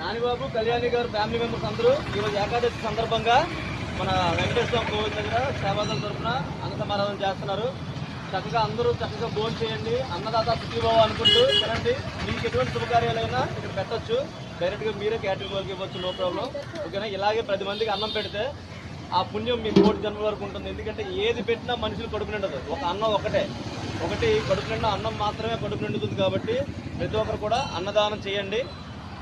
నానిబాబు కళ్యాణి గారు family members అందరూ ఈరోజు ఏకాదశి సందర్భంగా మన వెంకటేశ్వర కోవిల్ దగ్గర సేవాదం తరఫున అన్నసమారాధన చేస్తున్నారు. చక్కగా అందరూ చక్కగా భోజనం చేయండి. అన్నదాత సుఖీభావ అనుకుంటూ తినండి. మీకు ఎటువంటి శుభకార్యాలైనా ఇక్కడ పెట్టొచ్చు. డైరెక్ట్గా మీరే క్యాటరింగ్ వాళ్ళకి ఇవ్వచ్చు నో ప్రాబ్లం. ఓకేనా? ఇలాగే పది మందికి అన్నం పెడితే ఆ పుణ్యం మీ కోటి జన్మల వరకు ఉంటుంది. ఎందుకంటే ఏది పెట్టినా మనుషులు కడుపు నిండదు. ఒక అన్నం ఒకటే. ఒకటి కడుపు నిండా అన్నం మాత్రమే కడుపు నిండుతుంది కాబట్టి ప్రతి ఒక్కరు కూడా అన్నదానం చేయండి.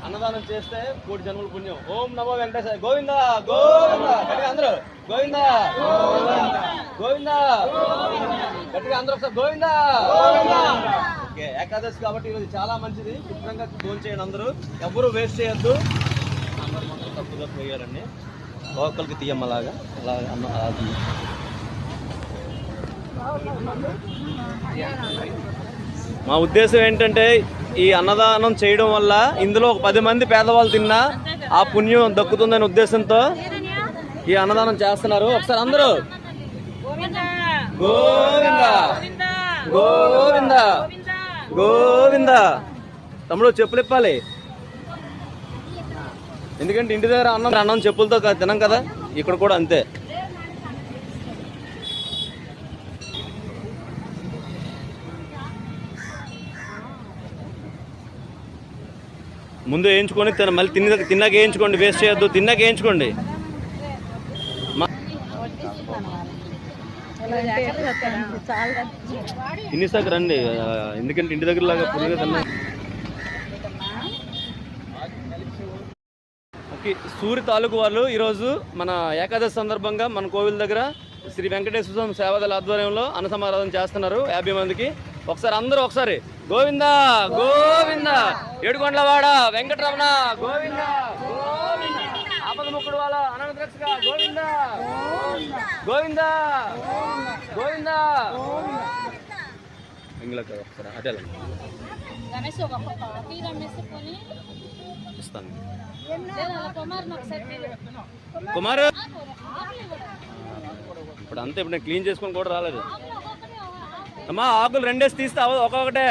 అన్నదానం చేస్తే కోటి జన్మల పుణ్యం. ఓం నమో వెంకటేశ్వర గోవింద గోవింద. గట్టిగా అందరూ. గోవింద గోవింద. గట్టిగా అందరూ ఒకసారి గోవింద. ఓకే ఏకాదశి కాబట్టి ఈరోజు చాలా మంచిది. శుభ్రంగా ఫోన్ చేయండి అందరూ. ఎవరు వేస్ట్ చేయొద్దు. అందరూ మొత్తం తప్పుగా పోయారండి. లోకల్కి తీయమ్మలాగా. అలాగా అన్న అది మా ఉద్దేశం ఏంటంటే ఈ అన్నదానం చేయడం వల్ల ఇందులో ఒక పది మంది పేదవాళ్ళు తిన్నా ఆ పుణ్యం దక్కుతుందనే ఉద్దేశంతో ఈ అన్నదానం చేస్తున్నారు. ఒకసారి అందరూ. గోవింద. గోవింద. గోవింద. తమ్ముడు చెప్పులు ఇప్పాలి. ఎందుకంటే ఇంటి దగ్గర అన్నం అన్నం చెప్పులతో తినం కదా. ఇక్కడ కూడా అంతే. ముందు వేయించుకొని తిన మళ్ళీ తిన్న తిన్నాక వేయించుకోండి వేస్ట్ చేయొద్దు. తిన్నాక వేయించుకోండి. తినేసాక రండి. ఎందుకంటే ఇంటి దగ్గర లాగా పురుగు ఓకే సూరి తాలూకు వాళ్ళు ఈరోజు మన ఏకాదశి సందర్భంగా మన కోవిల్ దగ్గర శ్రీ వెంకటేశ్వర స్వామి సేవాదల ఆధ్వర్యంలో అన్నసమారాధన చేస్తున్నారు యాభై మందికి. ఒకసారి అందరూ ఒకసారి. గోవిందా! గో ఏడుకొండలవాడ వెంకటరమణ గోవింద గోవింద. ఆపద ముక్కుడు వాళ్ళ గోవింద. గోవింద. గోవింద. ఇంగ్లక ఒకసారి అదే రమేష్ ఒక కాఫీ రమేష్ కొని. ఇస్తాను. లేదా కుమార్! ఇప్పుడు అంతే ఇప్పుడు నేను క్లీన్ చేసుకొని కూడా రాలేదు. అమ్మా ఆకులు రెండేసి తీస్తే ఒక్కొక్కటే.